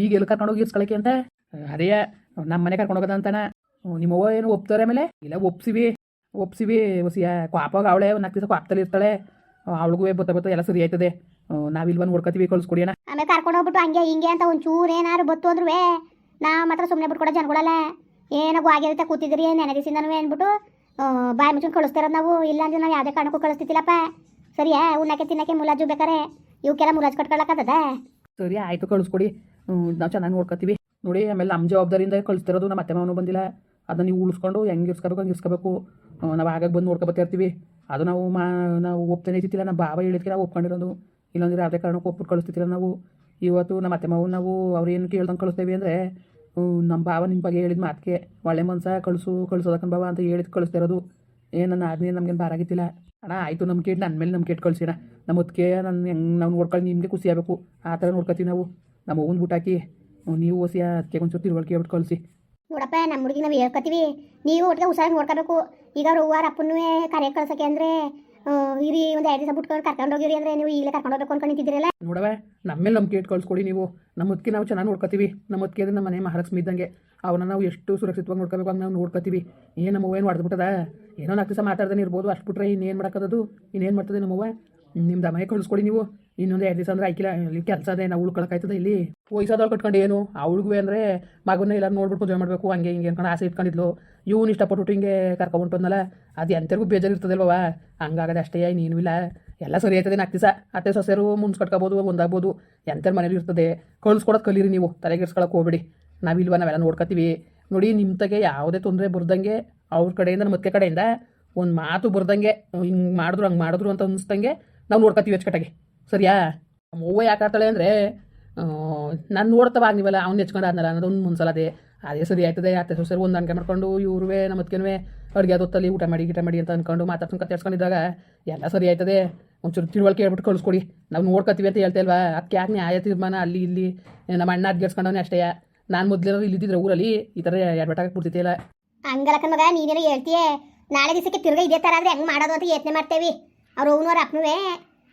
ಈಗ ಎಲ್ಲಿ ಕರ್ಕೊಂಡೋಗಿ ಇರ್ಸ್ಕೊಳಕ್ಕೆ ಅಂತ? ಅದೇ ನಮ್ಮ ಮನೆ ಕರ್ಕೊಂಡು ಅಂತಾನ. ನಿಮ್ಮವ್ವ ಏನು ಒಪ್ತಾರೆ ಮೇಲೆ ಇಲ್ಲ ಒಪ್ಸಿವಿ. ಒಪ್ಸಿವಿ ಹೊಸಿಯ ಕ್ವಾಪಾಗ ಅವಳೆ ಒಂದು ನಾಲ್ಕು ದಿವಸ ಕ್ವಾಪ್ತಲ್ಲಿ ಇರ್ತಾಳೆ. ಅವಳಿಗೂ ಬತ್ತ ಬತ್ತ ಎಲ್ಲ ಸರಿ ಆಯ್ತದೆ. ಬಂದು ನೋಡ್ಕೊತೀವಿ ಕಳ್ಸ್ಕೊಡಿ ಅಣ್ಣ. ಆಮೇಲೆ ಕರ್ಕೊಂಡು ಹೋಗ್ಬಿಟ್ಟು ಹಂಗೆ ಹಿಂಗೆ ಅಂತ ಒಂಚೂರು ಏನಾರು ಬತ್ತು ಅಂದ್ರೂ ನಾ ಮಾತ್ರ ಸುಮ್ಮನೆ ಬಿಟ್ಕೊಡೋ ಜನಗಳಲ್ಲ. ಏನೋ ಆಗಿರುತ್ತೆ ಕೂತಿದ್ರಿ ನೆನೆ ದಿವಸದಿಂದನೂ ಅಂದ್ಬಿಟ್ಟು ಬಾಯಿ ಮುಚ್ಕೊಂಡು ಕಳಿಸ್ತಾರದು ನಾವು. ಇಲ್ಲ ಅಂದ್ರೆ ನಾವು ಯಾವುದೇ ಕಾರಣಕ್ಕೂ ಕಳಿಸ್ತಿತ್ತಿಲ್ಲಪ್ಪ ಸರಿಯಾ ಉಣ್ಣಕ್ಕೆ ತಿನ್ನಕ್ಕೆ ಮುಲಾಜು ಬೇಕಾರೆ. ಇವಕ್ಕೆಲ್ಲ ಮುಲಾಜು ಕಟ್ಕೊಳಕ್ಕದ ಸರಿ ಆಯಿತು ಕಳಿಸ್ಕೊಡಿ. ನಾವು ಚೆನ್ನಾಗಿ ನೋಡ್ಕೊತೀವಿ ನೋಡಿ, ಆಮೇಲೆ ನಮ್ಮ ಜವಾಬ್ದಾರಿಯಿಂದ ಕಳಿಸ್ತಿರೋದು ನಮ್ಮ ಅತ್ತೆ ಮಾವನು ಬಂದಿಲ್ಲ. ಅದನ್ನ ನೀವು ಉಳಿಸ್ಕೊಂಡು ಹೆಂಗೆ ಇರ್ಸ್ಕೋಬೇಕು, ಹಂಗೆ ಇರ್ಸ್ಕೋಬೇಕು. ನಾವು ಆಗಾಗ ಬಂದು ನೋಡ್ಕೊಬತ್ತಾ ಇರ್ತೀವಿ. ಅದು ನಾವು ಮಾ, ನಾವು ಒಪ್ತಾನೆ ಇದ್ದಿತ್ತಿಲ್ಲ ನಮ್ಮ ಬಾಬಾ ಹೇಳಿದ್ಕೆ ನಾವು ಒಪ್ಕೊಂಡಿರೋದು. ಇಲ್ಲಾಂದ್ರೆ ಯಾವುದೇ ಕಾರಣಕ್ಕೂ ಒಪ್ಪಿಟ್ಟು ಕಳಿಸ್ತಿದ್ದಿಲ್ಲ ನಾವು. ಇವತ್ತು ನಮ್ಮ ಅತ್ತೆ ಮಾವು ನಾವು ಅವ್ರೇನು ಕೇಳ್ದಂಗೆ ಕಳಿಸ್ತೇವೆ ಅಂದರೆ ನಮ್ಮ ಬಾವ ನಿಮ್ಮ ಬಗ್ಗೆ ಹೇಳಿದ ಮಾತಿಗೆ, ಒಳ್ಳೆ ಮನ್ಸ ಕಳಿಸು, ಕಳಿಸೋದಕ್ಕನ್ ಬಾವ ಅಂತ ಹೇಳಿದ್ ಕಳಿಸ್ತಿರೋದು. ಏನು ನನ್ನ ಆದ್ಮೇಲೆ ನಮ್ಗೇನು ಬಾರಾಗಿತ್ತಿಲ್ಲ ಅಣ್ಣ, ಆಯಿತು ನಮ್ಮ ಕೇಟ್ ನನ್ನ ಮೇಲೆ ನಮ್ಮ ಕೇಟ್ ಕಳಿಸಿಣ. ನಮ್ಮ ಅದಕ್ಕೆ ನನ್ನ ಹೆಂಗೆ ನಾವು ನೋಡ್ಕೊಳ್ಳಿ ನಿಮಗೆ ಖುಷಿ ಆಗಬೇಕು. ಆ ಥರ ನೋಡ್ಕೊತೀವಿ ನಾವು. ನಮ್ಮ ಅವ್ವನ ಬುಟ್ಟಾಕಿ ನೀವು ಓಸಿ ಅದಕ್ಕೆ ಒಂಚೂರು ತಿಳುವಳಿಕೆ ಹೇಳ್ಬಿಟ್ಟು ಕಳಿಸಿ. ನೋಡಪ್ಪ ನಮ್ಮ ಹುಡುಗಿ ನಾವು ಹೇಳ್ಕೊತೀವಿ. ನೀವು ಒಟ್ಟಿಗೆ ಹುಷಾರಾಗಿ ನೋಡ್ಕೋಬೇಕು. ಈಗ ಅವ್ರು ಹೂವಾರ ಅಪ್ಪನೂ ಕರೆ ಕಳ್ಸೋಕೆ ಅಂದರೆ ಇರಿ ಒಂದು ಎರಡು ದಿವಸ ಬಿಟ್ಕೊಂಡು ಕರ್ಕೊಂಡು ಹೋಗಿರಿ ಅಂದ್ರೆ ನೀವು ಈಗಲೇ ಕರ್ಕೊಂಡು ಹೋಗ್ಬೇಕು ಅನ್ಕೊಂಡು ನಿಂತಿದ್ದೀರಲ್ಲ? ನೋಡವ ನಮ್ಮೇಲೆ ನಮ್ಗೆ ಕೇಟ್ ಇಟ್ಟು ಕಳಿಸ್ಕೊಡಿ ನೀವು. ನಮ್ಮ ಅದಕ್ಕೆ ನಾವು ಚೆನ್ನಾಗಿ ನೋಡ್ಕೋತೀವಿ. ನಮ್ಮ ಅದಕ್ಕೆ ನಮ್ಮ ಮನೆ ಮಹಾಲಕ್ಷ್ಮಿ ಇದ್ದಂಗೆ. ಅವನ್ನ ನಾವು ಎಷ್ಟು ಸುರಕ್ಷಿತವಾಗಿ ನೋಡ್ಕೋಬೇಕು ಅಂತ ನಾವು ನೋಡ್ಕೋತೀವಿ. ಏನು ನಮ್ಮವ್ವ ಏನು ಹೊಡೆದ್ಬಿಟ್ಟದ? ಏನೋ ನಾಲ್ಕು ದಿವಸ ಮಾತಾಡ್ದೇ ಇರ್ಬೋದು. ಅಷ್ಟು ಬಿಟ್ರೆ ಇನ್ನೇನು ಮಾಡೋಕ್ಕದು ಇನ್ನೇನು ಮಾಡ್ತದೆ ನಮ್ಮವ್ವ ನಿಮ್ದು ದಮಯ ಕಳಿಸ್ಕೊಡಿ ನೀವು. ಇನ್ನೊಂದು ಎರಡು ದಿವಸ ಅಂದ್ರೆ ಆಯ್ಕಿಲ್ಲ, ಇಲ್ಲಿ ಕೆಲಸ ಅದೇ, ನಾವು ಉಳ್ಕೊಳಕಾಯ್ತದ ಇಲ್ಲಿ. ವಯಸ್ಸಾದವ್ರು ಕಟ್ಕೊಂಡು ಏನು ಅವಳಿಗೂ ಅಂದರೆ ಮಗನ ಎಲ್ಲ ನೋಡ್ಬಿಟ್ಟು ಮದುವೆ ಮಾಡಬೇಕು, ಹಂಗೆ ಹಿಂಗೆ ಅನ್ಕೊಂಡು ಆಸೆ ಇಟ್ಕೊಂಡಿದ್ಲು. ಇವ್ನು ಇಷ್ಟಪಟ್ಟು ಹಿಂಗೆ ಕರ್ಕೊಂಡ್ಬಂಟದ್ನಲ್ಲ ಅದು ಎಂತರಿಗೂ ಬೇಜಾರು ಇರ್ತದಲ್ವಾ ಹಂಗಾಗದೆ ಅಷ್ಟೇ, ನೀನು ಇಲ್ಲ. ಎಲ್ಲ ಸರಿ ಆಯ್ತದೆ ನಾಲ್ಕು ದಿವಸ. ಅತ್ತೆ, ಸೊಸೆರು ಮುನ್ಸ್ ಕಟ್ಕೋಬೋದು ಒಂದಾಗ್ಬೋದು ಎಂಥರ ಮನೇಲಿ ಇರ್ತದೆ. ಕಳ್ಸ್ಕೊಡೋದು ಕಲೀರಿ ನೀವು ತಲೆಗೆಡ್ಸ್ಕೊಳಕ್ಕೆ ಹೋಗ್ಬೇಡಿ. ನಾವಿಲ್ವ, ನಾವೆಲ್ಲ ನೋಡ್ಕೊತೀವಿ ನೋಡಿ ನಿಮ್ಮ ತಗೆ ಯಾವುದೇ ತೊಂದರೆ ಬರ್ದಂಗೆ ಅವ್ರ ಕಡೆಯಿಂದ ಮತ್ತೆ ಕಡೆಯಿಂದ ಒಂದು ಮಾತು ಬರ್ದಂಗೆ, ಹಿಂಗೆ ಮಾಡಿದ್ರು, ಹಂಗೆ ಮಾಡಿದ್ರು ಅಂತ ಅನಿಸ್ದಂಗೆ ನಾವು ನೋಡ್ಕೊತೀವಿ ಅಚ್ಚುಕಟ್ಟಾಗಿ. ಸರಿಯಾ? ಅವ್ವ ಯಾಕೆ ಆಡ್ತಾಳೆ ಅಂದರೆ ನಾನು ನೋಡ್ತಾವ ನೀವಲ್ಲ ಅವ್ನು ಹೆಚ್ಕೊಂಡು ಆದ್ನಲ್ಲ ಅನ್ನೋದು ಒಂದು ಮುನ್ಸಲ ಅದೇ. ಅದೇ ಸರಿ ಆಯ್ತದೆ, ಅತ್ತೆ ಸೊಸೆರು ಒಂದು ಅನ್ಕೆ ಮಾಡ್ಕೊಂಡು ಇವ್ರುವೆ ನಮ್ಮ ಅದಕ್ಕೇನುವೆ ಅಡುಗೆ ಅದೊತ್ತಲ್ಲಿ ಊಟ ಮಾಡಿ, ಗೀಟ ಮಾಡಿ ಅಂತ ಅಂದ್ಕೊಂಡು ಮಾತಾಡ್ಸ್ಕೊಂಡು ಹೆಚ್ಕೊಂಡಿದ್ದಾಗ ಎಲ್ಲ ಸರಿ ಆಯ್ತದೆ. ಒಂಚೂರು ತಿಳುವಳಿಕೆ ಹೇಳ್ಬಿಟ್ಟು ಕಳಿಸ್ಕೊಡಿ. ನಾವು ನೋಡ್ಕೊತೀವಿ ಅಂತ ಹೇಳ್ತಾ ಇಲ್ವಾ? ಅದಕ್ಕೆ ಯಾಕೆ ನ್ಯಾಯ ತೀರ್ಮಾನ? ಅಲ್ಲಿ ಇಲ್ಲಿ, ನಮ್ಮ ಅಣ್ಣ ಅದ್ಗೇರ್ಸ್ಕೊಂಡವನೇ ಅಷ್ಟೇ. ನಾನು ಮೊದಲೇನೋ ಇಲ್ಲಿದ್ದಿದ್ರೆ ಊರಲ್ಲಿ ಈ ಥರ ಎಡ್ಬಟ್ಟಾಗಿ ಇಲ್ಲ. ಹಂಗಲಕ್ಕ ಮಗ, ನೀನೇನೋ ಹೇಳ್ತೀಯೇ? ನಾಳೆ ದಿವಸಕ್ಕೆ ತಿರುಗ ಇದೇ ಥರ ಆದರೆ ಹೆಂಗೆ ಮಾಡೋದು ಅಂತ ಯೋಚನೆ ಮಾಡ್ತೇವೆ. ಅವ್ರು ಅವನವ್ರ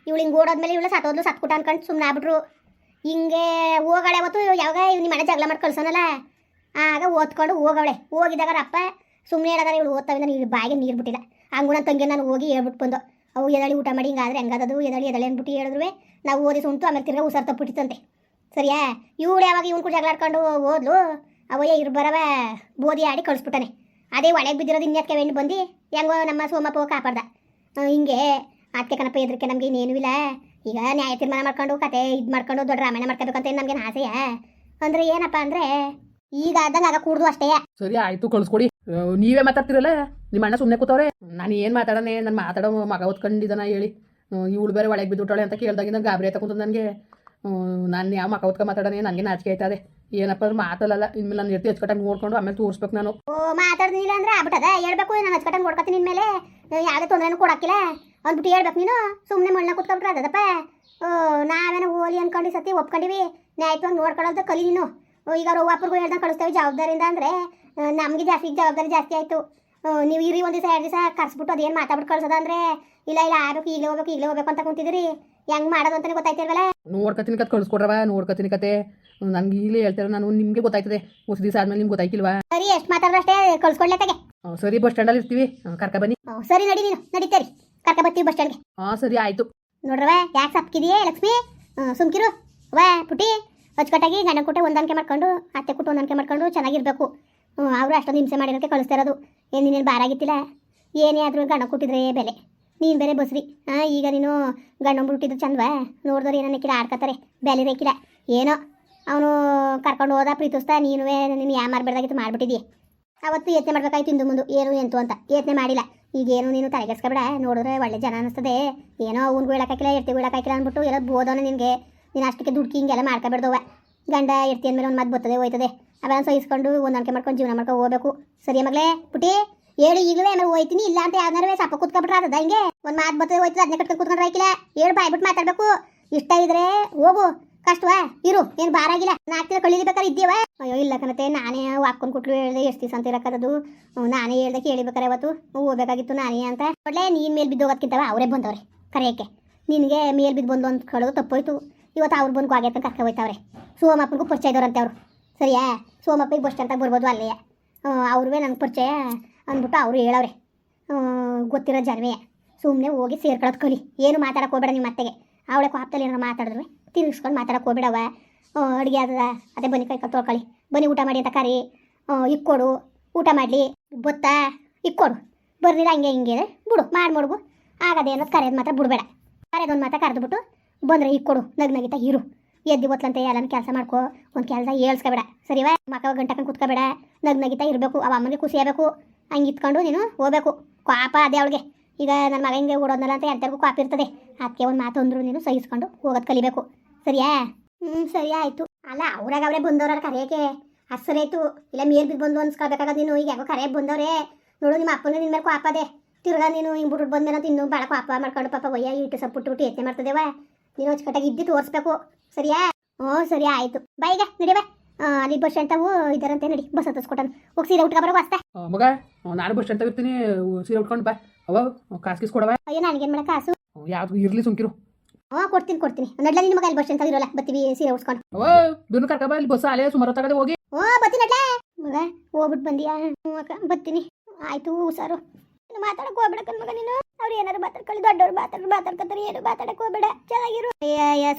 ಇವಳು ಹಿಂಗೆ ಓಡೋದ್ಮೇಲೆ ಇವಳು ಸತ್ತೋದ್ಲು ಸತ್ಕುಟ ಅನ್ಕೊಂಡು ಸುಮ್ಮನೆ ಆಗ್ಬಿಟ್ರು. ಹಿಂಗೆ ಹೋಗಳೆ ಅವತ್ತು, ಯಾವಾಗ ಇವ್ನ ಮನೆ ಜಗಳ ಮಾಡಿ ಕಳ್ಸೋನಲ್ಲ? ಆಗ ಓದ್ಕೊಂಡು ಹೋಗವಳೆ. ಹೋಗಿದಾಗ ಅಪ್ಪ ಸುಮ್ಮನೆ ಹೇಳಿದಾಗ ಇವಳು ಓದ್ತಾವಿಂದ ನೀರು ಬಾಯಿಗೆ ನೀರು ಬಿಟ್ಟಿಲ್ಲ. ಹಂಗೂ ನನ್ನ ತಂಗಿ ನಾನು ಹೋಗಿ ಹೇಳ್ಬಿಟ್ಟು ಬಂದು, ಅವು ಎದಳಿ ಊಟ ಮಾಡಿ ಹಿಂಗಾದ್ರೆ ಹೆಂಗದದು, ಎದಳಿ ಎದಳಿ ಅಂದ್ಬಿಟ್ಟು ಹೇಳಿದ್ರು ನಾವು ಓದಿ ಸುಂಟು, ಆಮೇಲೆ ತಿರ್ಗಾ ಹುಷಾರು ತಪ್ಪಿಟ್ಟಿತ್ತಂತೆ. ಸರಿಯಾ? ಇವಳು ಯಾವಾಗ ಇವನು ಕೂಡ ಜಗಳಾಡ್ಕೊಂಡು ಓದ್ಲು ಅವಯ್ಯ ಇರ್ಬರವ ಬೋದಿ ಆಡಿ ಕಳಿಸ್ಬಿಟ್ಟಾನೆ. ಅದೇ ಒಳಗೆ ಬಿದ್ದಿರೋದು ಇನ್ಯಾಕೆ ಹೆಣ್ಣು ಬಂದು? ಹೆಂಗೋ ನಮ್ಮ ಸೋಮಪ್ಪ ಕಾಪಾಡ್ದ. ಹಿಂಗೆ ಅದಕ್ಕೆ ಕಣಪ್ಪ ಎದ್ರಿಕೆ ನಮ್ಗೆ ಇನ್ನೇನು ಇಲ್ಲ. ಈಗ ನ್ಯಾಯ ತೀರ್ಮಾನ ಮಾಡ್ಕೊಂಡು ಕತೆ ಇದು ಮಾಡ್ಕೊಂಡು ದೊಡ್ಡ ರಾಮಾಯಣ ಮಾಡ್ಕೋಬೇಕಂತ ನಮ್ಗೇನು ಆಸೆಯ? ಅಂದ್ರೆ ಏನಪ್ಪ ಅಂದ್ರೆ ಈಗ ಆದಂಗ ಆಗ ಕೂಡ್ದು ಅಷ್ಟೇ. ಸರಿ ಆಯ್ತು ಕಳ್ಸ್ಕೊಡಿ. ನೀವೇ ಮಾತಾಡ್ತಿರಲ್ಲ? ನಿಮ್ಮ ಅಣ್ಣ ಸುಮ್ಮನೆ ಕೂತವ್ರೆ? ನಾನು ಏನು ಮಾತಾಡೋಣ? ನಾನು ಮಾತಾಡೋ ಮಗ ಓದ್ಕೊಂಡಿದ್ದಾನ ಹೇಳಿ. ಇವಳು ಬೇರೆ ಒಳಗೆ ಬಿದ್ದುಬಿಟ್ಟಾಳೆ ಅಂತ ಕೇಳ್ದಾಗಿಂದ ಗಾಬರಿ ಆಯ್ತಾ ಕುಂತ ನನಗೆ. ನಾನು ಯಾವ ಮಗ ಓದ್ಕೊಂಡು ಮಾತಾಡೋಣ? ನನಗೆ ನಾಚಿಕೆ ಆಯ್ತದೆ. ಏನಪ್ಪ ಅಂದ್ರೆ ಮಾತಲ್ಲ ಇನ್ಮೇಲೆ ನಾನು ಎತ್ತಿ ಹಚ್ಕಟ್ಟಂಗೆ ನೋಡ್ಕೊಂಡು ಆಮೇಲೆ ತೋರಿಸ್ಬೇಕು ನಾನು. ಓ ಮಾತಾಡ್ದಿಲ್ಲ ಅಂದ್ರೆ ಆಗ್ಬಿಟ್ಟದ? ಹೇಳ್ಬೇಕು ನಾನು ಹಚ್ಕಟ್ಟಂಗೆ ನೋಡ್ಕೊತೀನಿ ಇನ್ಮೇಲೆ. ಯಾವುದೇ ತೊಂದರೆನೂ ಕೊಡಕ್ಕಿಲ್ಲ. ಅಂದ್ಬಿಟ್ಟು ಹೇಳ್ಬೇಕು ನೀನು. ಸುಮ್ಮನೆ ಮಣ್ಣ ಕುತ್ಕೊಂಡ್ರೆ ಅದಪ್ಪ ಓ ನಾವೇನೋ ಓಲಿ ಅನ್ಕೊಂಡು ಸತಿ ಒಪ್ಕೊಂಡಿವಿ. ನ್ಯಾಯತ್ವಾಗಿ ನೋಡ್ಕೊಳ್ಳೋದು ಕಲಿ ನೀನು. ಈಗ ಅವ್ರು ಒಬ್ಬರಿಗೂ ಹೇಳ್ದಂಗೆ ಕಳಿಸ್ತೇವೆ ಜವಾಬ್ದಾರಿಯಿಂದ ಅಂದರೆ ನಮಗೆ ಜಾಸ್ತಿ ಜವಾಬ್ದಾರಿ ಜಾಸ್ತಿ ಆಯಿತು. ನೀವು ಇರಿ ಒಂದು ದಿವಸ ಎರಡು ದಿವಸ ಕರ್ಸ್ಬಿಟ್ಟು ಅದೇನು ಮಾತಾಡ್ಬಿಟ್ಟು ಕಳ್ಸೋದು ಅಂದರೆ ಇಲ್ಲ ಇಲ್ಲ ಆಗ್ಬೇಕು ಈಗಲೇ ಹೋಗ್ಬೇಕು ಇಲ್ಲೇ ಹೋಗ್ಬೇಕು ಅಂತ ಕುಂತಿದ್ರಿ. ಹೆಂಗೆ ಮಾಡೋದು ಅಂತಲೇ ಗೊತ್ತಾಯ್ತಿಲ್ವಲ್ಲ? ನೋಡ್ಕೊತೀನಿ ಕತ್ ಕಳಿಸ್ಕೊಡ್ರವ ನೋಡ್ಕೊತೀನಿ ಕತೆ. ನನಗೆ ಈಗಲೇ ಹೇಳ್ತಾರೆ ನಾನು ನಿಮಗೆ ಗೊತ್ತಾಯ್ತದೆ. ಹೊಸ ದಿವಸ ಆದ್ಮೇಲೆ ನಿಮ್ಗೆ ಗೊತ್ತಾಯ್ತಿಲ್ವಾ ಸರಿ ಎಷ್ಟು ಮಾತಾಡ್ರಷ್ಟೇ ಕಳ್ಸ್ಕೊಡ್ಲೇತಾಗೆ ಆ, ಸರಿ ಬಸ್ ಸ್ಟ್ಯಾಂಡಲ್ಲಿ ಇರ್ತೀವಿ. ಕರ್ಕ ಬನ್ನಿ. ಸರಿ ನಡಿ ನೀನು ನಡೀತೇರಿ. ಕರ್ಕ ಬರ್ತೀವಿ ಬಸ್ ಸ್ಟ್ಯಾಂಡ್ಗೆ ಹಾ ಸರಿ ಆಯ್ತು. ನೋಡ್ರವ ಯಾಕೆ ಸಪ್ಕಿದೆಯೇ ಲಕ್ಷ್ಮಿ? ಸುಮ್ಕಿರು. ವಾ ಪುಟಿ ಅಚ್ಚುಕಟ್ಟಾಗಿ ಗಂಡನ ಕೊಟ್ಟೆ ಹೊಂದಾಣಿಕೆ ಮಾಡ್ಕೊಂಡು ಅತ್ತೆ ಕೊಟ್ಟು ಹೊಂದಾಣಿಕೆ ಮಾಡ್ಕೊಂಡು ಚೆನ್ನಾಗಿರ್ಬೇಕು. ಅವರು ಅಷ್ಟೊಂದು ಹಿಂಸೆ ಮಾಡಿರೋಕ್ಕೆ ಕಳಿಸ್ತಾ ಇರೋದು. ಏನು ನೀನೇನು ಬಾರಾಗಿತ್ತಿಲ್ಲ ಏನೇ ಆದರೂ ಗಂಡ ಕೊಟ್ಟಿದ್ರೆ ಬೆಲೆ. ನೀನು ಬೇರೆ ಬಸ್ರಿ. ಹಾಂ ಈಗ ನೀನು ಗಂಡ ಬಿಟ್ಟಿದ್ದು ಚಂದವಾ. ಏನೋ ನಿಕ್ಕಿಲ್ಲ ಆಡ್ಕತ್ತಾರೆ. ಬೆಲೆ ರೇಕಿಲ್ಲ ಏನೋ ಅವನು ಕರ್ಕೊಂಡು ಹೋದ ಪ್ರೀತಿಸ್ತಾ ನೀನು ನೀನು ಯಾ ಮಾರ್ಬೇಡ್ದಾಗಿತ್ತು ಮಾಡ್ಬಿಟ್ಟಿದ್ದೀಯ ಅವತ್ತು ಯತ್ನೆ ಮಾಡ್ಬೇಕಾಯ್ತು ಇಂದು ಮುಂದೆ. ಏನು ಎಂತು ಅಂತ. ಯತ್ನೆ ಮಾಡಿಲ್ಲ. ಈಗೇನು ನೀನು ತಲೆಗೆಡ್ಸ್ಕೊಬೇಡ ನೋಡಿದ್ರೆ ಒಳ್ಳೆ ಜನ ಅನಿಸ್ತದೆ. ಏನೋ ಅವ್ನಿಗೂ ಹೇಳಕ್ಕಾಗಿಲ್ಲ ಇರ್ತಿ ಹೇಳಕ್ಕಾಗಿಲ್ಲ ಅಂದ್ಬಿಟ್ಟು ಎಲ್ಲ ಬೋದವನ ನಿನಗೆ. ನೀನು ಅಷ್ಟಕ್ಕೆ ದುಡ್ಕಿ ಹಿಂಗೆಲ್ಲ ಮಾಡ್ಕೊಬೇಡ್ದವ ಗಂಡ ಇರ್ತಿ ಅಂದಮೇಲೆ ಒಂದು ಮಾತು ಬರ್ತದೆ, ಹೋಯ್ತದೆ. ಅವೆಲ್ಲ ಸಹಿಸ್ಕೊಂಡು ಹೊಂದಾಣಿಕೆ ಮಾಡ್ಕೊಂಡು ಜೀವನ ಮಾಡ್ಕೊಂಡು ಹೋಗ್ಬೇಕು. ಸರಿ ಮಗಳೇ? ಪುಟಿ ಹೇಳು ಈಗಲೇ ಆಮೇಲೆ ಹೋಯ್ತೀನಿ, ಇಲ್ಲ ಅಂತ ಯಾವ್ದಾರು ಸಪ್ಪ ಕೂತ್ಕೊಬಿಟ್ರೆ ಅದ ಹಿಂಗೆ? ಒಂದು ಮಾತು ಬರ್ತದೆ, ಹೋಯ್ತದೆ ಅದನ್ನ ಕಟ್ಕೊಂಡು ಕೂತ್ಕೊಂಡ್ರೆ ಆಯ್ಕಿಲ್ಲ ಹೇಳು ಬಾಯ್ಬಿಟ್ಟು ಮಾತಾಡಬೇಕು. ಇಷ್ಟ ಇದ್ರೆ ಹೋಗು. ಕಷ್ಟವಾ? ಇರು, ಏನು ಬಾರಾಗಿಲ್ಲ ನಾಲ್ಕು ದಿನ ಕಳೀಲಿಬೇಕಾದ್ರೆ ಇದ್ದೀವ? ಅಯ್ಯೋ, ಇಲ್ಲ ಕನತೆ ನಾನೇ ಹಾಕೊಂಡ್ ಕೊಟ್ಲು ಹೇಳ್ದೆ ಎಷ್ಟು ದಿವಸ ಅಂತ ಇರಕ್ಕದದು ನಾನೇ ಹೇಳ್ದೆ ಕೇಳಿಬೇಕಾರೆ ಅವತ್ತು. ಹೋಗ್ಬೇಕಾಗಿತ್ತು ನಾನೇ ಅಂತ. ಒಳ್ಳೆ ನೀನ್ ಮೇಲ್ ಬಿದ್ದು ಹೋಗೋದ್ಕಿಂತವ? ಅವರೇ ಬಂದವ್ರೆ, ಕರೆಯಕ್ಕೆ. ನಿನಗೆ ಮೇಲ್ ಬಿದ್ದು ಬಂದು ಅಂತ ಕಳೆದು ತಪ್ಪೋಯ್ತು. ಇವತ್ತು ಅವ್ರು ಬಂದು ಅಂತ ಕರ್ಕೊ ಹೋಯ್ತವ್ರೆ. ಸೋಮಪ್ಪನಿಗೂ ಪರಿಚಯ ಇದ್ದವ್ರಂತೆ ಅವರು ಸರಿಯಾ? ಸೋಮಪ್ಪಗೆ ಬಸ್ ಸ್ಟ್ಯಾಂಡ್ ಬರ್ಬೋದು ಅಲ್ಲೇ ಅವ್ರೇ ನನಗೆ ಪರಿಚಯ ಅಂದ್ಬಿಟ್ಟು ಅವರು ಹೇಳವ್ರೆ. ಗೊತ್ತಿರೋ ಜನವೇ ಸುಮ್ಮನೆ ಹೋಗಿ ಸೇರ್ಕೊಳ್ಳೋದು ಕಲಿ. ಏನು ಮಾತಾಡೋಕೆ ಹೋಗ್ಬೇಡ ನಿಮ್ಮ ಅತ್ತೆಗೆ. ಅವಳೆ ಕಾಪ್ತಲ್ಲಿ ಏನಾರು ಮಾತಾಡಿದ್ರೆ? ತಿರುಗಿಸ್ಕೊಂಡು ಮಾತಾಡಕ್ಕೆ ಹೋಗ್ಬೇಡವ. ಅಡುಗೆ ಆದದ ಅದೇ ಬನ್ನಿ ಕೈ ಕಾಲು ತೊಳ್ಕೊಳ್ಳಿ. ಬನ್ನಿ ಊಟ ಮಾಡಿ ಅಂತ ಕರಿ. ಇಕ್ಕೊಡು ಊಟ ಮಾಡಲಿ. ಬೊತ್ತಾ? ಇಕ್ಕೊಡು ಬರ್ದಿರ ಹಂಗೆ ಹಿಂಗೆ ಬಿಡು, ಮಾಡಿ ಮಡ್ಗು. ಆಗದೆ ಅನ್ನೋದು ಕರೆಯೋದು ಮಾತ್ರ ಬಿಡಬೇಡ. ಕರೆಯೋದೊಂದು ಮಾತ್ರ ಕರೆದ್ಬಿಟ್ಟು ಬಂದರೆ ಇಕ್ಕೊಡು ನಗ್ ನಗಿತ ಇರು. ಎದ್ದು ಬತ್ಲಂತೆ ಎಲ್ಲ ಕೆಲಸ ಮಾಡ್ಕೊ. ಒಂದು ಕೆಲಸ ಹೇಳ್ಸ್ಕೊಬೇಡ. ಸರಿವಾ? ಮಕ್ಕ ಗಂಟಕಂಡು ಕುತ್ಕೋಬೇಡ. ನಗ್ ನಗಿತಾ ಇರಬೇಕು. ಅವ ಅಮ್ಮನಿಗೆ ಖುಷಿ ಆಗಬೇಕು. ಹಂಗೆ ಇತ್ಕೊಂಡು ನೀನು ಹೋಗ್ಬೇಕು. ಪಾಪ ಅದೇ ಅವಳಿಗೆ. ಈಗ ನನ್ನ ಮಗ ಹಿಂಗೆ ಓಡೋದ್ನಲ್ಲ ಅಂತ ಎಂತರ್ಗೂ ಕಾಪಿರ್ತದೆ ಅದಕ್ಕೆ ಒಂದು ಮಾತು ಅಂದ್ರು ನೀನು ಸಹಿಸ್ಕೊಂಡು ಹೋಗೋದು ಕಲಿಬೇಕು. ಸರಿಯಾ? ಹ್ಞೂ ಸರಿ ಆಯಿತು. ಅಲ್ಲ ಅವ್ರಾಗ ಅವರೇ ಬಂದವ್ರ ಕರೆಯೋಕೆ ಹಸ್ರಾಯ್ತು ಇಲ್ಲ ಮೇಲ್ ಬಿದ್ದು ಬಂದು ಅನ್ಸ್ಕೊಳ್ಬೇಕಾಗದ ನೀನು. ಈಗ ಯಾಕೋ ಕರೆ ಬಂದವ್ರೆ. ನೋಡು, ನಿಮ್ಮ ಅಪ್ಪನ ನಿನ್ನ ಮೇಲೆ ಕಾಪದೆ ತಿರ್ಗಾ ನೀನು ಹಿಂಗೆ ಬಿಟ್ಟು ಬಂದ್ಮೇಲೆ ಅಂತ ಇನ್ನೂ ಭಾಳ ಪಾಪ ಮಾಡ್ಕೊಂಡು ಪಾಪ ಒಯ್ಯ ಇಟ್ಟು ಸಪ್ ಬಿಟ್ಟು ಯತ್ನೆ ಮಾಡ್ತದೇವ. ನೀನು ಅಚ್ಚುಕಟ್ಟಾಗಿ ಇದ್ದು ತೋರಿಸ್ಬೇಕು. ಸರಿಯಾ? ಓ ಸರಿ ಆಯಿತು. ನಡಿ ನಡಿವೆ ಅಲ್ಲಿ ಬಸ್ ಸ್ಟ್ಯಾಂಡ್ ಇದಾರಂತೆ ನಡಿ. ಬಸ್ ಹತ್ತಿಸ್ಕೊಟ್ಟನು. ಹೋಗಿ ಸೀರೆ ಉಟ್ಕೊ ಬರೋ ವಾಸ್ತ ಮಗ ನಾನು ಬಸ್ ಅಂತ ಇರ್ತೀನಿ ಸೀರೆ ಉಟ್ಕೊಂಡು ಬಾ. ಅವ ಕಾಸು ಗೀಸ್ ಕೊಡವ? ಅಯ್ಯೋ ನನಗೇನು ಮಾಡೋ ಕಾಸು ಯಾವ್ದು ಇರ್ಲಿ ಸುಮ್ಕಿರು. ಹ್ಞೂ ಕೊಡ್ತೀನಿ ಕೊಡ್ತೀನಿ. ನಡ್ಲ ನಿನ್ನ ಮಗ ಅಲ್ಲಿ ಬಸ್ ಅಂತ ಇರೋಲ್ಲ ಬತ್ತೀವಿ ಸೀರೆ ಉಟ್ಸ್ಕೊಂಡು ಅವ ಬಿರ್ನು ಕರ್ಕ ಬಾ ಇಲ್ಲಿ ಬಸ್ ಅಲ್ಲೇ ಸುಮಾರು ತಗದೆ ಹೋಗಿ. ಓ ಬರ್ತೀನಿ ನಡ್ಲ? ಮಗ ಹೋಗ್ಬಿಟ್ಟು ಬಂದಿಯಾ? ಹ್ಞೂ ಅಕ್ಕ ಬತ್ತೀನಿ. ಆಯ್ತು ಹುಷಾರು. ನೀನು ಮಾತಾಡಕ್ಕೆ ಹೋಗ್ಬೇಡ ಮಗ ನೀನು. ಅವ್ರು ಏನಾರು ಮಾತಾಡ್ಕೊಳ್ಳಿ ದೊಡ್ಡವ್ರು ಮಾತಾಡ್ರು ಮಾತಾಡ್ಕೊತಾರೆ ಏನು ಮಾತಾಡಕ್ಕೆ ಹೋಗ್ಬೇಡ. ಚೆನ್ನಾಗಿರು.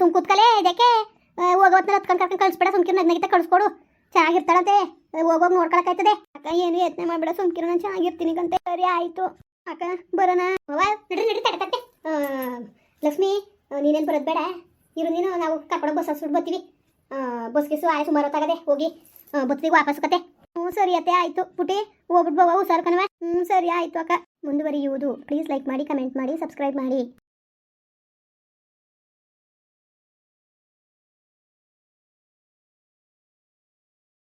ಸುಮ್ ಕೂತ್ಕಲೇ ಇದಕ್ಕೆ ಹೋಗೋತ್ನ ಹತ್ಕೊಂಡು ಕರ್ಕೊಂಡು ಕಳಿಸ್ಬೇಡ ಸುಮ್ಕಿರು ನಗ್ನಗಿತ ಕಳಿಸ್ಕೊಡು. ಚೆನ್ನಾಗಿರ್ತಾಳಂತೆ. ಹೋಗೋಗಿ ನೋಡ್ಕೊಳಕಾಯ್ತದೆ ಅಕ್ಕ ಏನು ಯತ್ನ ಮಾಡ್ಬೇಡ ಸುಮ್ಕಿರು ನಾನು ಚೆನ್ನಾಗಿರ್ತೀನಿ ಕಂತೆ ಸರಿ ಆಯಿತು. ಅಕ್ಕ ಬರೋಣ. ನಡ್ರಿ ನಡ್ರಿ, ತಡೆ ತಟ್ಟೆ ಲಕ್ಷ್ಮಿ ನೀನೇನು ಬರೋದು ಬೇಡ. ಇರೋ, ನೀನು, ನಾವು ಕರ್ಕೊಂಡು ಬಸ್ ಹಸ್ಬಿಟ್ಟು ಬರ್ತೀವಿ. ಬಸ್ ಸು ಆಯ್ ಸುಮಾರು ಹೊತ್ತಾಗದೆ ಹೋಗಿ ಬತ್ತಿಗೆ ವಾಪಸ್ ಕತೆ ಹ್ಞೂ, ಸರಿ ಅತ್ತೆ, ಆಯಿತು. ಪುಟಿ ಹೋಗ್ಬಿಟ್ಟು ಬವ ಹುಷಾರು ಕಣವ ಹ್ಞೂ, ಸರಿ, ಆಯಿತು ಅಕ್ಕ. ಮುಂದುವರಿಯುವುದು. ಪ್ಲೀಸ್ ಲೈಕ್ ಮಾಡಿ ಕಮೆಂಟ್ ಮಾಡಿ ಸಬ್ಸ್ಕ್ರೈಬ್ ಮಾಡಿ.